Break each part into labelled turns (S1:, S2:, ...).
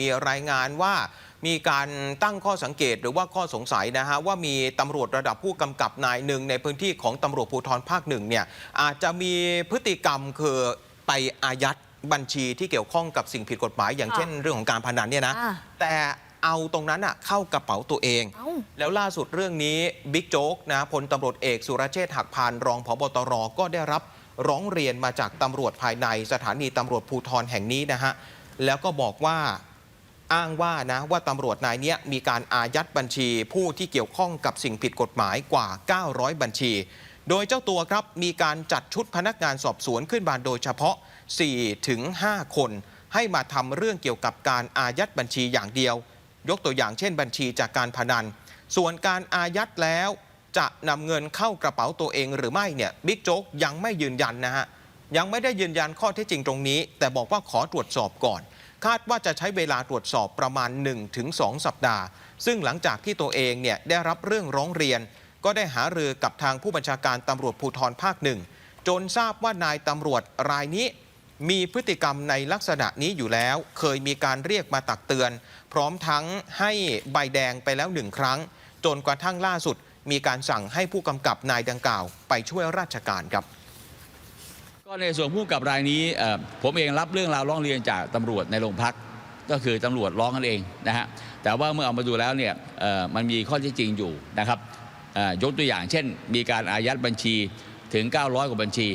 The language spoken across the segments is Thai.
S1: มีรายงานว่ามีการตั้งข้อสังเกตหรือว่าข้อสงสัยนะฮะว่ามีตำรวจระดับผู้กำกับนายหนึ่งในพื้นที่ของตำรวจภูธรภาคหนึ่งเนี่ยอาจจะมีพฤติกรรมคือไปอายัดบัญชีที่เกี่ยวข้องกับสิ่งผิดกฎหมาย อย่าง
S2: ค่ะ
S1: เช่นเรื่องของการพนันเนี่ยนะ
S2: อ่า
S1: แต่เอาตรงนั้นอะเข้ากระเป๋าตัวเอง
S2: เอ้า
S1: แล้วล่าสุดเรื่องนี้บิ๊กโจ๊กนะพลตำรวจเอกสุรเชษฐ์หักพานรองพบตรก็ได้รับร้องเรียนมาจากตำรวจภายในสถานีตำรวจภูธรแห่งนี้นะฮะแล้วก็บอกว่า อ้างว่านะว่าตำรวจนายเนี้ยมีการอายัดบัญชีผู้ที่เกี่ยวข้องกับสิ่งผิดกฎหมายกว่า 900 บัญชี โดยเจ้าตัวครับมีการจัดชุดพนักงานสอบสวนขึ้นมาโดยเฉพาะ 4-5 คน ให้มาทำเรื่องเกี่ยวกับการอายัดบัญชีอย่างเดียว ยกตัวอย่างเช่นบัญชีจากการพนัน ส่วนการอายัดแล้วจะนำเงินเข้ากระเป๋าตัวเองหรือไม่เนี่ยบิ๊กโจ๊กยังไม่ยืนยันนะฮะยังไม่ได้ยืนยันข้อเท็จจริงตรงนี้ แต่บอกว่าขอตรวจสอบก่อน คาดว่าจะใช้เวลาตรวจสอบประมาณ 1-2 สัปดาห์ ซึ่งหลังจากที่ตัวเองเนี่ยได้รับเรื่องร้องเรียน ก็ได้หารือกับทางผู้บัญชาการตำรวจภูธรภาคหนึ่งจนทราบว่านายตำรวจรายนี้ มีพฤติกรรมในลักษณะนี้อยู่แล้ว เคยมีการเรียกมาตักเตือน พร้อมทั้งให้ใบแดงไปแล้วหนึ่งครั้ง จนกระทั่งล่าสุด มีการสั่งให้ผู้กำกับนายดังกล่าว ไปช่วยราชการครับ
S3: ก็ในส่วนผู้กับรายนี้ผมเองรับเรื่องราวร้องเรียนจากตำรวจในโรงพักก็คือตำรวจร้องกันเองนะฮะแต่ว่าเมื่อเอามาดูแล้วเนี่ยมันมีข้อเท็จจริงอยู่นะครับยกตัวอย่างเช่น มีการอายัดบัญชีถึง 900 กว่าบัญชี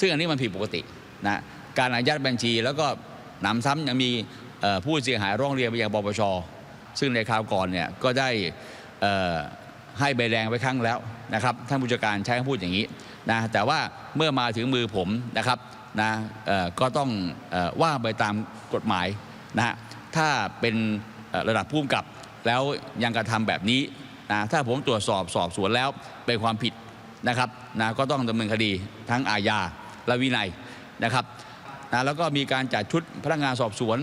S3: ซึ่งอันนี้มันผิดปกตินะการอายัดบัญชีแล้วก็หนำซ้ำยังมีผู้เสียหายร้องเรียนไปยังปปชซึ่งในคราวก่อนเนี่ยก็ได้อ่อ ให้ใบแดงไว้ครั้งแล้วนะครับท่านผู้จัดการใช้คำพูดอย่างนี้นะแต่ว่าเมื่อมาถึงมือผมนะครับนะก็ต้องอว่าไปตามกฎหมายนะฮะถ้าเป็นระดับผู้กำกับแล้วยังกระทำแบบนี้นะถ้าผมตรวจสอบสอบสวนแล้วเป็นความผิดนะครับนะก็ต้องดำเนินคดีทั้งอาญาและวินัยนะครับนะแล้วก็มีการจัดชุดพนักงานสอบสวน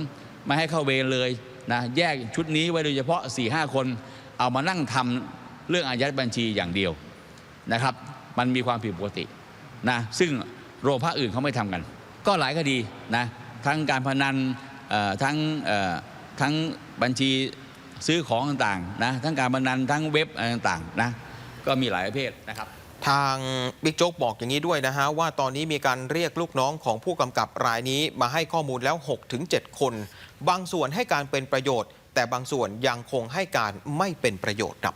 S3: ไม่ให้เข้าเวรเลยนะแยกชุดนี้ไว้โดยเฉพาะ4 5คน เอามานั่งทำ เรื่องอายัดบัญชีอย่างเดียวนะครับ มันมีความผิดปกตินะซึ่งโรงพักอื่นเขาไม่ทำกัน ก็หลายคดีนะทั้งการพนันทั้งทั้งบัญชีซื้อของต่างๆนะทั้งการพนันทั้งเว็บต่างๆนะก็มีหลายประเภทนะครับ
S1: ทางบิ๊กโจ๊กบอกอย่างนี้ด้วยนะฮะ ว่าตอนนี้มีการเรียกลูกน้องของผู้กำกับรายนี้มาให้ข้อมูลแล้ว 6-7 คน บางส่วนให้การเป็นประโยชน์ แต่บางส่วนยังคงให้การไม่เป็นประโยชน์ครับ